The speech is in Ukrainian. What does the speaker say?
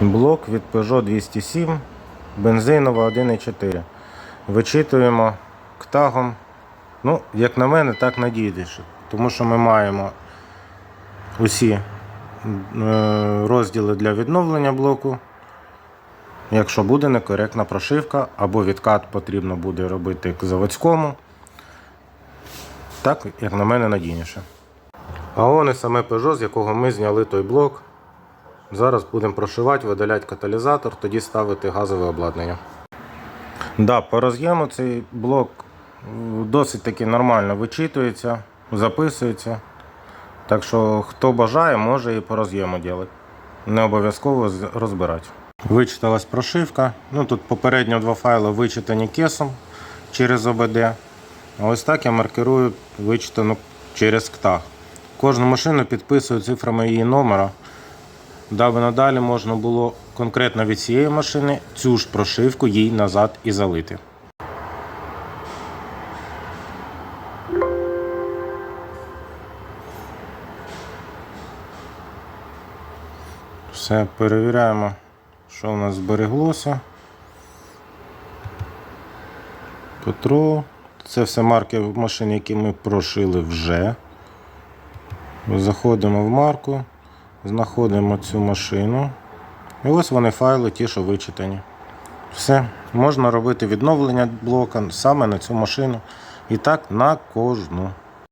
Блок від Peugeot 207, бензинова 1,4. Вичитуємо ктагом. Ну, як на мене, так надійніше. Тому що ми маємо усі е, розділи для відновлення блоку. Якщо буде некоректна прошивка або відкат потрібно буде робити к заводському. Так, як на мене, надійніше. А он і саме Peugeot, з якого ми зняли той блок. Зараз будемо прошивати, видаляти каталізатор, тоді ставити газове обладнання. Да, по роз'єму цей блок досить таки нормально вичитується, записується. Так що хто бажає, може і по роз'єму робити. Не обов'язково розбирати. Вичиталась прошивка. Ну, тут попередньо два файли вичитані кесом через ОБД. А ось так я маркерую вичитану через КТАГ. Кожну машину підписую цифрами її номера, даби надалі можна було конкретно від цієї машини цю ж прошивку їй назад і залити. Все, перевіряємо, що у нас збереглося. Петро. Це все марки машин, які ми прошили вже. Заходимо в марку, знаходимо цю машину. І ось вони файли, ті, що вичитані. Все, можна робити відновлення блока саме на цю машину. І так на кожну.